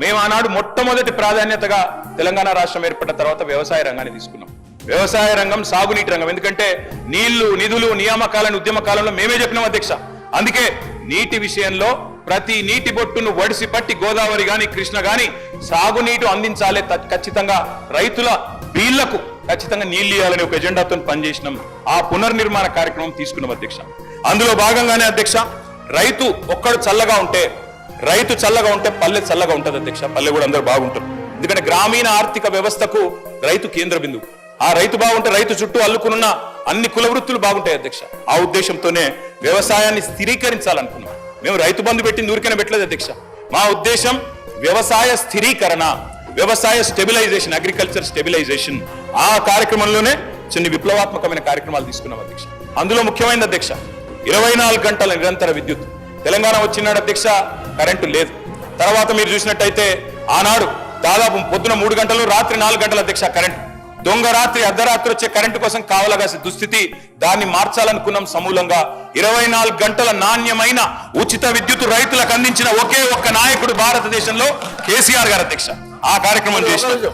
మేము ఆనాడు మొట్టమొదటి ప్రాధాన్యతగా తెలంగాణ రాష్ట్రం ఏర్పడిన తర్వాత వ్యవసాయ రంగాన్ని తీసుకున్నాం. వ్యవసాయ రంగం సాగునీటి రంగం. ఎందుకంటే నీళ్ళు నిధులు నియామకాలను ఉద్యమ కాలంలో మేమే చెప్పినాం అధ్యక్ష. అందుకే నీటి విషయంలో ప్రతి నీటి బొట్టును వడిసి పట్టి గోదావరి గాని కృష్ణ గాని సాగునీటి అందించాలి ఖచ్చితంగా రైతుల బీళ్ళకు ఖచ్చితంగా నీళ్ళు ఇవ్వాలని ఒక ఎజెండాతో పనిచేసినాం. ఆ పునర్నిర్మాణ కార్యక్రమం తీసుకున్నాం అధ్యక్ష. అందులో భాగంగానే అధ్యక్ష రైతు ఒక్కడు చల్లగా ఉంటే రైతు చల్లగా ఉంటే పల్లె చల్లగా ఉంటుంది అధ్యక్ష. పల్లె కూడా అందరూ బాగుంటారు. ఎందుకంటే గ్రామీణ ఆర్థిక వ్యవస్థకు రైతు కేంద్ర బిందువు ఆ రైతు బాగుంటే రైతు చుట్టూ అల్లుకున్న అన్ని కుల వృత్తులు బాగుంటాయి అధ్యక్ష. ఆ ఉద్దేశంతోనే వ్యవసాయాన్ని స్థిరీకరించాలనుకున్నాం. మేము రైతు బంధు పెట్టింది ఊరికైనా పెట్టలేదు అధ్యక్ష. మా ఉద్దేశం వ్యవసాయ స్థిరీకరణ వ్యవసాయ స్టెబిలైజేషన్ అగ్రికల్చర్ స్టెబిలైజేషన్. ఆ కార్యక్రమంలోనే చిన్న విప్లవాత్మకమైన కార్యక్రమాలు తీసుకున్నాం అధ్యక్ష. అందులో ముఖ్యమైన అధ్యక్ష ఇరవై నాలుగు గంటల నిరంతర విద్యుత్. తెలంగాణ వచ్చినాడు అధ్యక్ష కరెంటు లేదు. తర్వాత మీరు చూసినట్టయితే ఆనాడు దాదాపు పొద్దున మూడు గంటలు రాత్రి నాలుగు గంటల అధ్యక్ష కరెంట్. దొంగ రాత్రి అర్ధరాత్రి వచ్చే కరెంటు కోసం కావలగాసి దుస్థితి దాన్ని మార్చాలనుకున్నాం సమూలంగా. ఇరవై నాలుగు గంటల నాణ్యమైన ఉచిత విద్యుత్ రైతులకు అందించిన ఒకే ఒక్క నాయకుడు భారతదేశంలో కేసీఆర్ గారు అధ్యక్ష. ఆ కార్యక్రమం చేసిన